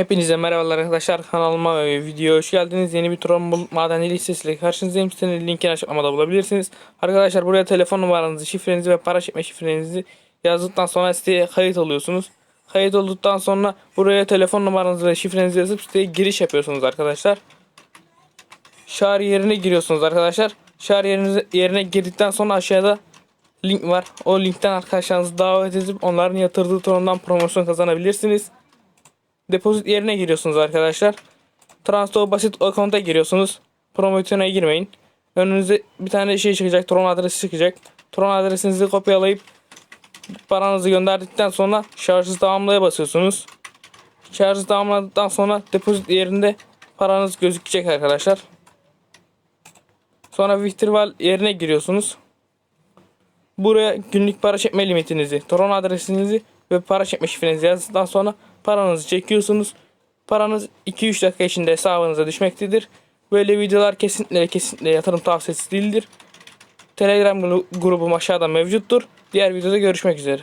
Hepinize merhabalar arkadaşlar kanalıma ve videoya hoş geldiniz. Yeni bir Tron Bul- madeni listesiyle karşınızdayım. Sitenin linkini açıklamada bulabilirsiniz. Arkadaşlar buraya telefon numaranızı, şifrenizi ve para çekme şifrenizi yazdıktan sonra siteye kayıt oluyorsunuz. Kayıt olduktan sonra buraya telefon numaranızı ve şifrenizi yazıp siteye giriş yapıyorsunuz arkadaşlar. Şar yerine giriyorsunuz arkadaşlar. Şar yerinize, yerine girdikten sonra aşağıda link var. O linkten arkadaşlarınızı davet edip onların yatırdığı trondan promosyon kazanabilirsiniz. Depozit yerine giriyorsunuz arkadaşlar. Transfer basit account'a giriyorsunuz. Promosyona girmeyin. Önünüze bir tane şey çıkacak. Tron adresi çıkacak. Tron adresinizi kopyalayıp paranızı gönderdikten sonra şarjı tamamlaya basıyorsunuz. Şarjı tamamladıktan sonra depozit yerinde paranız gözükecek arkadaşlar. Sonra Victorval yerine giriyorsunuz. Buraya günlük para çekme limitinizi, Tron adresinizi ve para çekme şifrenizi yazdıktan sonra paranızı çekiyorsunuz. Paranız 2-3 dakika içinde hesabınıza düşmektedir. Böyle videolar kesinlikle kesinlikle yatırım tavsiyesi değildir. Telegram gru- grubum aşağıda mevcuttur. Diğer videoda görüşmek üzere.